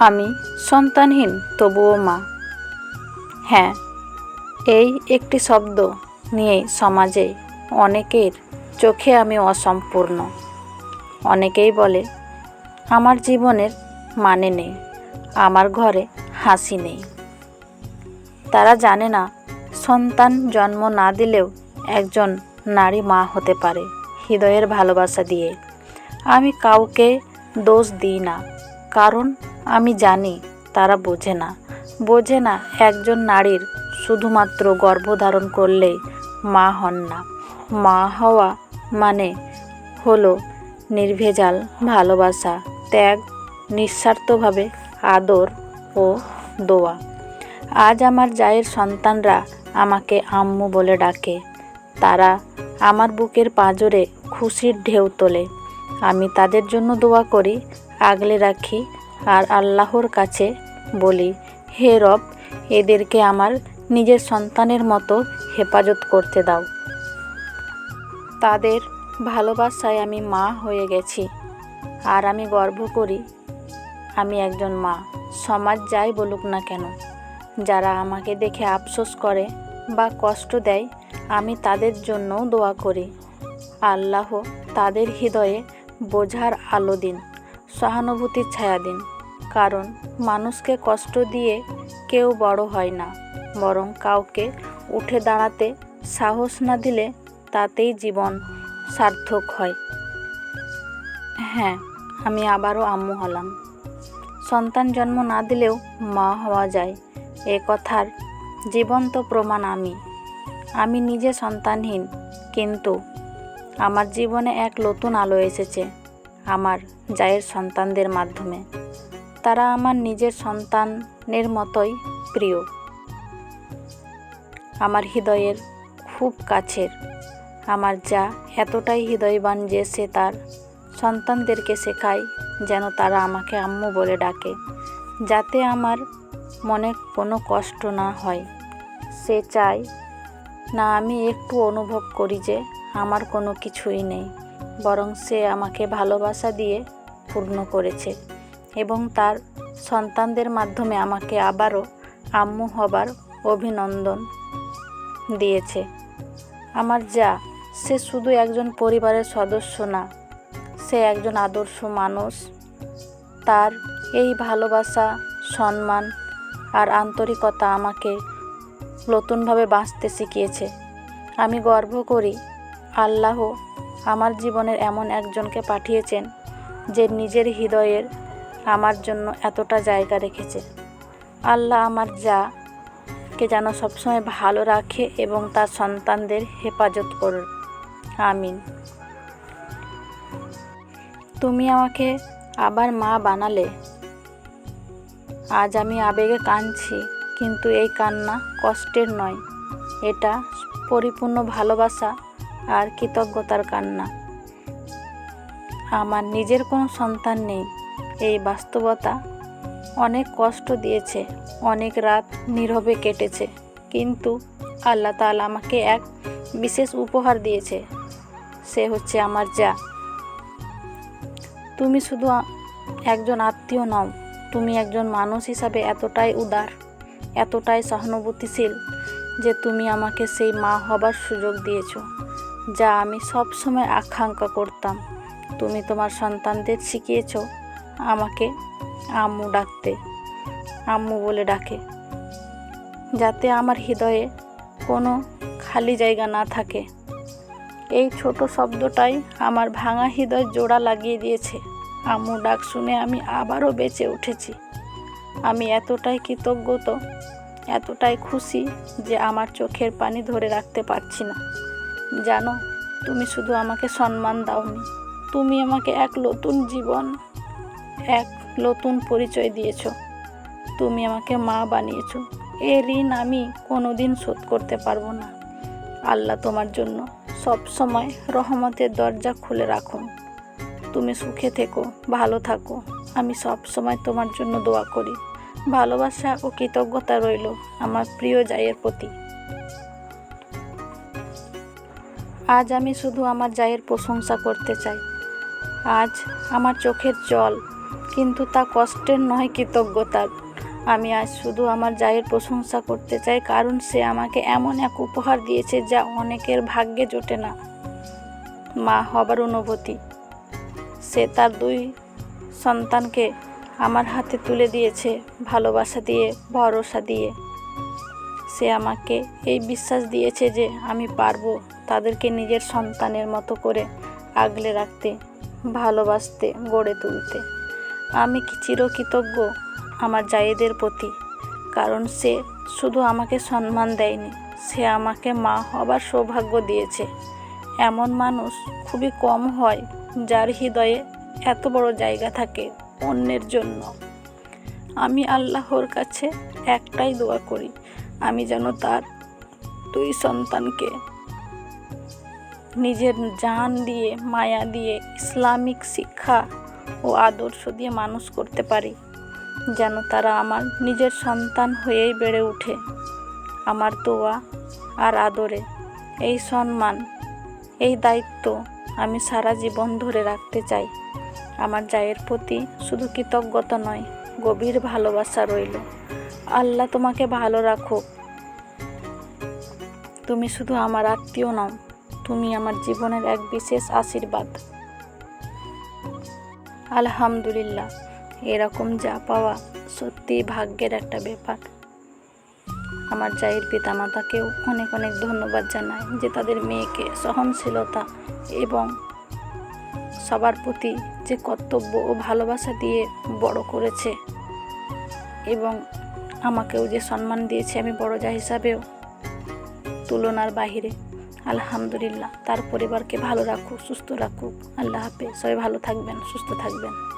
আমি সন্তানহীন, তবুও মা। হ্যাঁ এই একটি শব্দ নিয়ে সমাজে অনেকের চোখে আমি অসম্পূর্ণ। অনেকেই বলে, আমার জীবনের মানে নেই, আমার ঘরে হাসি নেই। তারা জানে না, সন্তান জন্ম না দিলেও একজন নারী মা হতে পারে, হৃদয়ের ভালোবাসা দিয়ে। আমি কাউকে দোষ দিই না। কারণ আমি জানি তারা বোঝে না। বোঝে না একজন নারীর শুধুমাত্র গর্ভধারণ করলেই মা হন না। মা হওয়া মানে হলো নির্ভেজাল ভালোবাসা, ত্যাগ, নিঃস্বার্থভাবে আদর ও দোয়া। আজ আমার জায়ের সন্তানরা আমাকে আম্মু বলে ডাকে। তারা আমার বুকের পাঁজরে খুশির ঢেউ তোলে। আমি তাদের জন্য দোয়া করি আগলে রাখি আর আল্লাহর কাছে বলি, হে রব, এদেরকে আমার নিজের সন্তানের মতো হেফাজত করতে দাও। তাদের ভালোবাসায় আমি মা হয়ে গেছি আর আমি গর্ব করি, আমি একজন মা। সমাজ যাই বলুক না কেন, যারা আমাকে দেখে আফসোস করে বা কষ্ট দেয়, আমি তাদের জন্যও দোয়া করি। আল্লাহ তাদের হৃদয়ে বোঝার আলো দিন। সহানুভূতির ছায়া দিন। কারণ মানুষকে কষ্ট দিয়ে কেউ বড় হয় না, বরং কাউকে উঠে দাঁড়াতে সাহস না দিলে তাতেই জীবন সার্থক হয়। হ্যাঁ আমি আবারও আম্মু হলাম। সন্তান জন্ম না দিলেও মা হওয়া যায়, এ কথার জীবন্ত প্রমাণ আমি। আমি নিজে সন্তানহীন, কিন্তু আমার জীবনে এক নতুন আলো এসেছে। আমার জায়ের সন্তানদের মাধ্যমে। তারা আমার নিজের সন্তানের মতোই প্রিয়। আমার হৃদয়ের খুব কাছের। আমার যা এতটাই হৃদয়বান যে সে তার সন্তানদেরকে শেখায়, যেন তারা আমাকে আম্মু বলে ডাকে, যাতে আমার মনে কোনো কষ্ট না হয়। সে চায়, না, আমি একটু অনুভব করি যে আমার কোনো কিছুই নেই। বরং সে আমাকে ভালোবাসা দিয়ে পূর্ণ করেছে এবং তার সন্তানদের মাধ্যমে আমাকে আবারও আম্মু হবার অভিনন্দন দিয়েছে। আমার যা, সে শুধু একজন পরিবারের সদস্য না, সে একজন আদর্শ মানুষ। তার এই ভালোবাসা, সম্মান আর আন্তরিকতা আমাকে নতুনভাবে বাঁচতে শিখিয়েছে। আমি গর্ব করি আল্লাহ আমার জীবনের এমন একজনকে পাঠিয়েছেন যে নিজের হৃদয়ের আমার জন্য এতটা জায়গা রেখেছে। আল্লাহ আমার যা কে যেন সবসময় ভালো রাখে এবং তার সন্তানদের হেফাজত করুন। আমিন। তুমি আমাকে আবার মা বানালে? আজ আমি আবেগে কাঁদছি, কিন্তু এই কান্না কষ্টের নয়। এটা পরিপূর্ণ ভালোবাসা আর কৃতজ্ঞতার কান্না। আমার নিজের কোনো সন্তান নেই। এই বাস্তবতা অনেক কষ্ট দিয়েছে, অনেক রাত নীরবে কেটেছে। কিন্তু আল্লাহ তাআলা আমাকে এক বিশেষ উপহার দিয়েছে। সে হচ্ছে আমার যা। তুমি শুধু একজন আত্মীয় নও, তুমি একজন মানুষ হিসাবে এতটাই উদার, এতটাই সহানুভূতিশীল যে তুমি আমাকে সেই মা হবার সুযোগ দিয়েছ। যা আমি সব সময় আকাঙ্ক্ষা করতাম। তুমি তোমার সন্তানদের শিখিয়েছো আমাকে আম্মু ডাকতে, আম্মু বলে ডাকে, যাতে আমার হৃদয়ে কোনো খালি জায়গা না থাকে। এই ছোট শব্দটাই আমার ভাঙা হৃদয় জোড়া লাগিয়ে দিয়েছে। আম্মু ডাক শুনে আমি আবারও বেঁচে উঠেছি। আমি এতটাই কৃতজ্ঞত এতটাই খুশি যে আমার চোখের পানি ধরে রাখতে পারছি না। জানো, তুমি শুধু আমাকে সম্মান দাওনি। তুমি আমাকে এক নতুন জীবন, এক নতুন পরিচয় দিয়েছ। তুমি আমাকে মা বানিয়েছো। এ ঋণ আমি কোনোদিন শোধ করতে পারব না। আল্লাহ তোমার জন্য সব সময় রহমতের দরজা খুলে রাখুন। তুমি সুখে থেকো, ভালো থাকো। আমি সব সময় তোমার জন্য দোয়া করি। ভালোবাসা ও কৃতজ্ঞতা রইল আমার প্রিয় জায়ের প্রতি। আজ আমি শুধু আমার জায়ের প্রশংসা করতে চাই। আজ আমার চোখের জল, কিন্তু তা কষ্টের নয় কৃতজ্ঞতার। আমি আজ শুধু আমার জায়ের প্রশংসা করতে চাই, কারণ সে আমাকে এমন এক উপহার দিয়েছে যা অনেকের ভাগ্যে জোটে না। মা হবার অনুভূতি। সে তার দুই সন্তানকে আমার হাতে তুলে দিয়েছে, ভালোবাসা দিয়ে, ভরসা দিয়ে। সে আমাকে এই বিশ্বাস দিয়েছে যে আমি পারব তাদেরকে নিজের সন্তানের মতো করে আগলে রাখতে, ভালোবাসতে, গড়ে তুলতে। আমি কি চিরকৃতজ্ঞ আমার জায়েদের প্রতি? কারণ সে শুধু আমাকে সম্মান দেয়নি, সে আমাকে মা হবার সৌভাগ্য দিয়েছে। এমন মানুষ খুবই কম হয় যার হৃদয়ে এত বড় জায়গা থাকে অন্যের জন্য। আমি আল্লাহর কাছে একটাই দোয়া করি আমি যেন তার দুই সন্তানকে নিজের জান দিয়ে, মায়া দিয়ে, ইসলামিক শিক্ষা ও আদর্শ দিয়ে মানুষ করতে পারি, যেন তারা আমার নিজের সন্তান হয়েই বেড়ে ওঠে আমার দোয়া আর আদরে এই সম্মান, এই দায়িত্ব আমি সারা জীবন ধরে রাখতে চাই। আমার জায়ের প্রতি শুধু কৃতজ্ঞতা নয়, গভীর ভালোবাসা রইল। আল্লাহ তোমাকে ভালো রাখো তুমি শুধু আমার আত্মীয় নও, তুমি আমার জীবনের এক বিশেষ আশীর্বাদ। আলহামদুলিল্লাহ, এরকম যা পাওয়া সত্যিই ভাগ্যের একটা ব্যাপার। আমার জায়ের পিতামাতাকেও অনেক অনেক ধন্যবাদ জানাই যে তাদের মেয়েকে সহনশীলতা এবং সবার প্রতি যে কর্তব্য ও ভালোবাসা দিয়ে বড় করেছে এবং আমাকেও যে সম্মান দিয়েছে আমি বড় যা হিসাবেও। তুলনার বাহিরে, আলহামদুলিল্লাহ, তার পরিবারকে ভালো রাখুক, সুস্থ রাখুক। আল্লাহ হাফেজ, সবাই ভালো থাকবেন, সুস্থ থাকবেন।